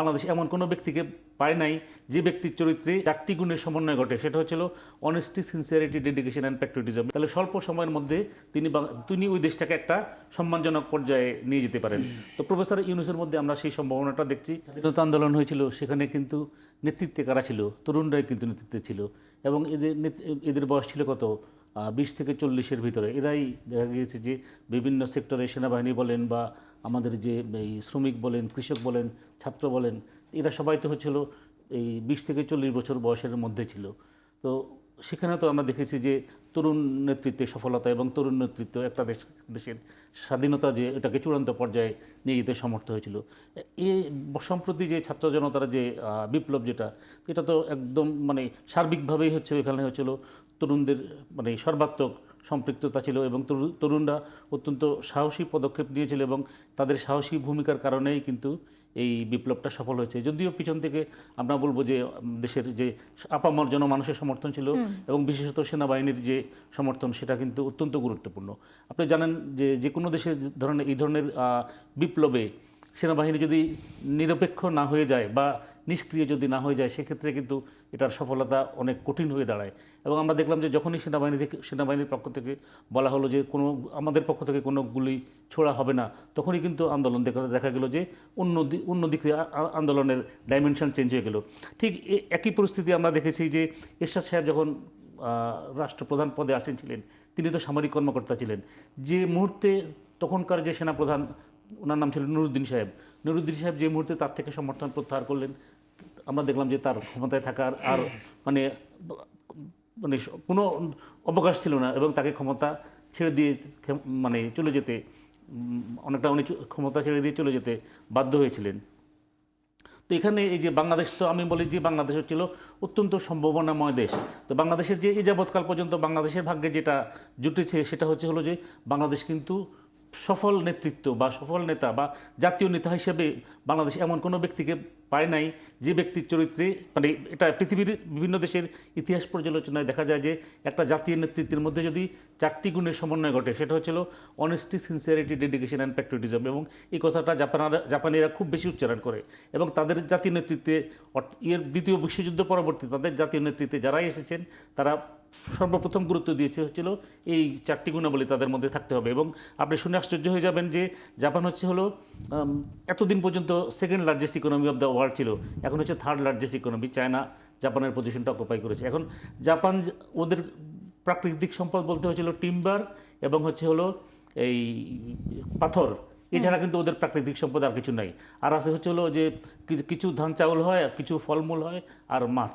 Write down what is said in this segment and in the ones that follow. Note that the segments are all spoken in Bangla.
বাংলাদেশ এমন কোনো ব্যক্তিকে পায় নাই যে ব্যক্তির চরিত্রে চারটি গুণের সমন্বয় ঘটে। সেটা হচ্ছিল honesty sincerity dedication and patriotism তাহলে স্বল্প সময়ের মধ্যে তিনি তিনি ওই দেশটাকে একটা সম্মানজনক পর্যায়ে নিয়ে যেতে পারেন। তো প্রফেসর ইউনুসের মধ্যে আমরা সেই সম্ভাবনাটা দেখছি। স্বাধীনতা আন্দোলন হয়েছিল, সেখানে কিন্তু নেতৃত্বে কারা ছিল? তরুণরাই কিন্তু নেতৃত্বে ছিল। এবং এদের এদের বয়স ছিল কত? বিশ থেকে চল্লিশের ভিতরে। এরাই দেখা গিয়েছে যে বিভিন্ন সেক্টরে সেনাবাহিনী বলেন বা আমাদের যে এই শ্রমিক বলেন, কৃষক বলেন, ছাত্র বলেন, এরা সবাই তো হচ্ছিল এই বিশ থেকে চল্লিশ বছর বয়সের মধ্যে ছিল। তো সেখানে তো আমরা দেখেছি যে তরুণ নেতৃত্বে সফলতা এবং তরুণ নেতৃত্ব একটা দেশ, দেশের স্বাধীনতা যে এটাকে চূড়ান্ত পর্যায়ে নিয়ে যেতে সমর্থ হয়েছিল। এ সম্প্রতি যে ছাত্র জনতার যে বিপ্লব যেটা, এটা তো একদম মানে সার্বিকভাবেই হচ্ছে, এখানে হচ্ছিল তরুণদের মানে সর্বাত্মক সম্পৃক্ততা ছিল এবং তরুণরা অত্যন্ত সাহসী পদক্ষেপ নিয়েছিল এবং তাদের সাহসী ভূমিকার কারণেই কিন্তু এই বিপ্লবটা সফল হয়েছে। যদিও পিছন থেকে আমরা বলব যে দেশের যে আপামর জনমানুষের সমর্থন ছিল এবং বিশেষত সেনাবাহিনীর যে সমর্থন সেটা কিন্তু অত্যন্ত গুরুত্বপূর্ণ। আপনি জানেন যে যে কোনো দেশের ধরনের এই ধরনের বিপ্লবে সেনাবাহিনী যদি নিরপেক্ষ না হয়ে যায় বা নিষ্ক্রিয় যদি না হয়ে যায়, সেক্ষেত্রে কিন্তু এটার সফলতা অনেক কঠিন হয়ে দাঁড়ায়। এবং আমরা দেখলাম যে যখনই সেনাবাহিনী থেকে, সেনাবাহিনীর পক্ষ থেকে বলা হলো যে কোনো, আমাদের পক্ষ থেকে কোনো গুলি ছোড়া হবে না, তখনই কিন্তু আন্দোলন দেখা দেখা গেল যে অন্য অন্য দিক থেকে আন্দোলনের ডাইমেনশন চেঞ্জ হয়ে গেল। ঠিক একই পরিস্থিতি আমরা দেখেছি যে এরশাদ সাহেব যখন রাষ্ট্রপ্রধান পদে আসেন ছিলেন, তিনি তো সামরিক কর্মকর্তা ছিলেন। যে মুহূর্তে তখনকার যে সেনাপ্রধান ওনার নাম ছিল নুরুদ্দিন সাহেব। নুরুদ্দিন সাহেব যে মুহূর্তে তার থেকে সমর্থন প্রত্যাহার করলেন, আমরা দেখলাম যে তার ক্ষমতায় থাকার আর মানে মানে কোনো অবকাশ ছিল না এবং তাকে ক্ষমতা ছেড়ে দিয়ে মানে চলে যেতে, অনেকটা উনি ক্ষমতা ছেড়ে দিয়ে চলে যেতে বাধ্য হয়েছিলেন। তো এখানে এই যে বাংলাদেশ, তো আমি বলি যে বাংলাদেশ হচ্ছিল অত্যন্ত সম্ভাবনাময় দেশ। তো বাংলাদেশের যে এই যাবৎকাল পর্যন্ত বাংলাদেশের ভাগ্যে যেটা জুটেছে সেটা হচ্ছে হলো যে বাংলাদেশ কিন্তু সফল নেতৃত্ব বা সফল নেতা বা জাতীয় নেতা হিসেবে বাংলাদেশ এমন কোনো ব্যক্তিকে পায় নাই যে ব্যক্তির চরিত্রে মানে এটা পৃথিবীর বিভিন্ন দেশের ইতিহাস পর্যালোচনায় দেখা যায় যে একটা জাতীয় নেতৃত্বের মধ্যে যদি চারটি গুণের সমন্বয় ঘটে, সেটা হচ্ছিল honesty sincerity dedication and patriotism এবং এই কথাটা জাপানারা, জাপানিরা খুব বেশি উচ্চারণ করে এবং তাদের জাতীয় নেতৃত্বে এর দ্বিতীয় বিশ্বযুদ্ধ পরবর্তী তাদের জাতীয় নেতৃত্বে যারাই এসেছেন, তারা সর্বপ্রথম গুরুত্ব দিয়েছে হচ্ছিল এই চারটি গুণাবলী তাদের মধ্যে থাকতে হবে এবং আপনি শুনে আশ্চর্য হয়ে যাবেন যে জাপান হচ্ছে হলো এতদিন পর্যন্ত second largest economy of the world ছিল। এখন হচ্ছে থার্ড লার্জেস্ট ইকোনমি চায়না জাপানের পজিশনটা অকুপাই করেছে। এখন জাপান ওদের প্রাকৃতিক সম্পদ বলতে হচ্ছিল টিম্বার এবং হচ্ছে হলো এই পাথর। এছাড়া কিন্তু ওদের প্রাকৃতিক সম্পদ আর কিছু নাই। আর আছে হচ্ছে হলো যে কিছু ধান চাউল হয় কিছু ফলমূল হয় আর মাছ।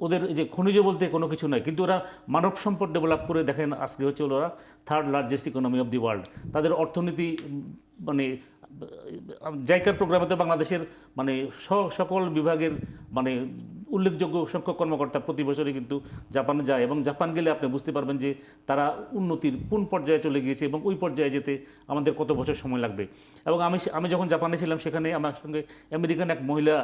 ওদের যে খনিজ বলতে কোনো কিছু নয়, কিন্তু ওরা মানব সম্পদ ডেভেলপ করে দেখেন আজকে হচ্ছে ওরা third largest economy of the world তাদের অর্থনীতি মানে জাইকার প্রোগ্রামে তো বাংলাদেশের মানে সকল বিভাগের মানে উল্লেখযোগ্য সংখ্যক কর্মকর্তা প্রতি বছরই কিন্তু জাপানে যায় এবং জাপান গেলে আপনি বুঝতে পারবেন যে তারা উন্নতির কোন পর্যায়ে চলে গিয়েছে এবং ওই পর্যায়ে যেতে আমাদের কত বছর সময় লাগবে। এবং আমি আমি যখন জাপানে ছিলাম সেখানে আমার সঙ্গে আমেরিকান এক মহিলা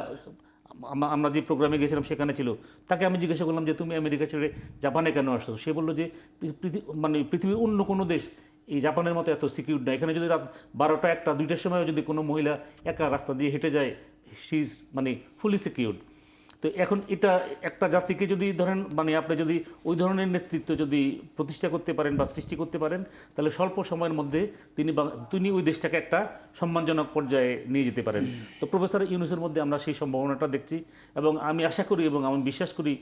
আমরা যে প্রোগ্রামে গেছিলাম সেখানে ছিল। তাকে আমি জিজ্ঞাসা করলাম যে, তুমি আমেরিকা ছেড়ে জাপানে কেন আসছো? সে বলল যে মানে পৃথিবীর অন্য কোনো দেশ এই জাপানের মতো এত সিকিউর না এখানে যদি রাত বারোটা একটা দুইটার সময় যদি কোনো মহিলা একা রাস্তা দিয়ে হেঁটে যায় সি ইজ মানে ফুলি সিকিউরড তো এখন এটা একটা জাতিকে যদি ধরেন মানে আপনি যদি ওই ধরনের নেতৃত্ব যদি প্রতিষ্ঠা করতে পারেন বা সৃষ্টি করতে পারেন, তাহলে স্বল্প সময়ের মধ্যে তিনি তিনি ওই দেশটাকে একটা সম্মানজনক পর্যায়ে নিয়ে যেতে পারেন। তো প্রফেসর ইউনুসের মধ্যে আমরা সেই সম্ভাবনাটা দেখছি এবং আমি আশা করি এবং আমি বিশ্বাস করি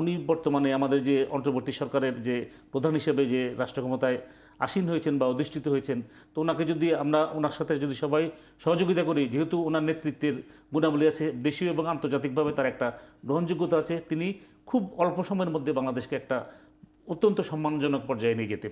উনি বর্তমানে আমাদের যে অন্তর্বর্তী সরকারের যে প্রধান হিসেবে যে রাষ্ট্র ক্ষমতায় আসীন হয়েছেন বা অধিষ্ঠিত হয়েছেন, তো ওনাকে যদি আমরা ওনার সাথে যদি সবাই সহযোগিতা করি, যেহেতু ওনার নেতৃত্বের গুণাবলী আছে দেশীয় এবং আন্তর্জাতিকভাবে তার একটা গ্রহণযোগ্যতা আছে, তিনি খুব অল্প সময়ের মধ্যে বাংলাদেশকে একটা অত্যন্ত সম্মানজনক পর্যায়ে নিয়ে যেতে পারবেন।